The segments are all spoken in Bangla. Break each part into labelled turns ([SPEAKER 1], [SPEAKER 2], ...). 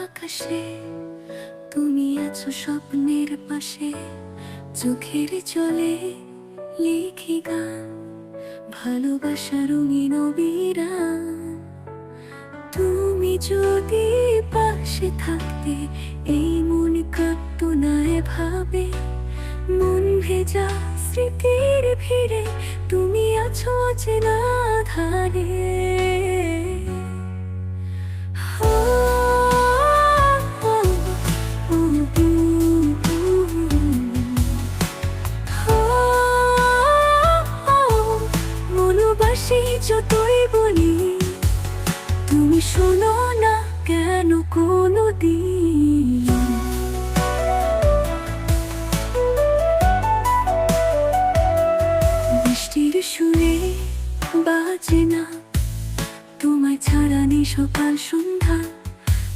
[SPEAKER 1] আকাশে তুমি আছো স্বপ্নের পাশে, চোখের চলে লিখি গান, ভালোবাসা রঙিন অবিরাম। তুমি যদি পাশে থাকতে, এই মন কাঁপতো না এভাবে মন ভেজা স্মৃতির ভিড়ে তুমি আছো চেনা ধারে। মনোবাসী যতই বলি। তুমি শোনো না কেন কোনো দিন বৃষ্টির সুরে বাজে না। তোমায় ছাড়া নেই সকাল সন্ধ্যা।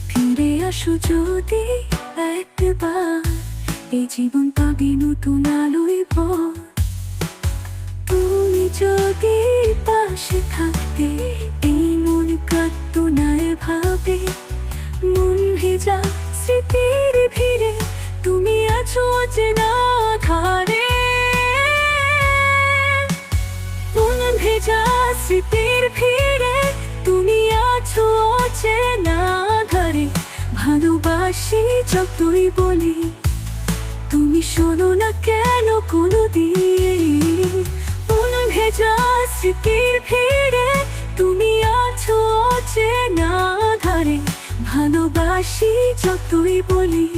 [SPEAKER 1] ফিরে আসো যদি একবার। এই জীবন পাবি নতুন আলোয় পর পাশে থাকতে এই মন কাঁদতো না এভাবে মন ভেজা স্মৃতির ভিড়ে, তুমি আছো চেনা ধারে। মন ভেজা স্মৃতির ভিড়ে, তুমি আছো চেনা ধারে। ভালোবাসি যতই বলি, তুমি শোনো না কেন কোনো দিন ভেজা স্মৃতির ভিড়ে, তুমি আছো চেনা ধারে। ভালোবাসি যতই বলি,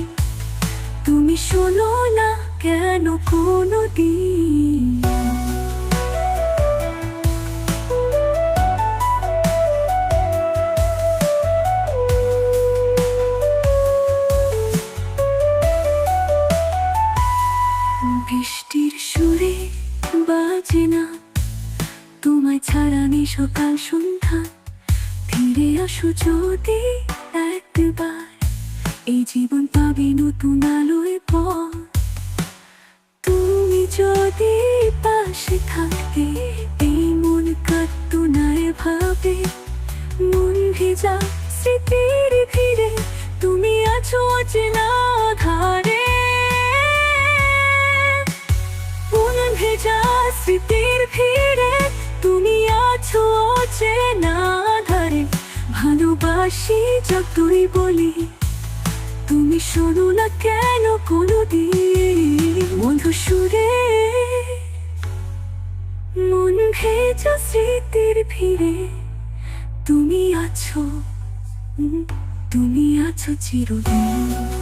[SPEAKER 1] তুমি শোনো না কেন কোনো দিন বৃষ্টির সুরে বাজে না। তোমায় ছাড়া নেই সকাল সন্ধ্যা। ফিরে আসো যদি একবার। এই জীবন পাবে নতুন আলোয় পর। তুমি যদি পাশে থাকতে, এই মন কাঁদতো না এভাবে মন ভেজা স্মৃতির ভিড়ে তুমি আছো চেনা ভালোবাসি যতই বলি, তুমি শোনো না কেন কোনো মধু সুরে, মন ভেজা স্মৃতির ভিড়ে তুমি আছো তুমি আছো চিরদিন।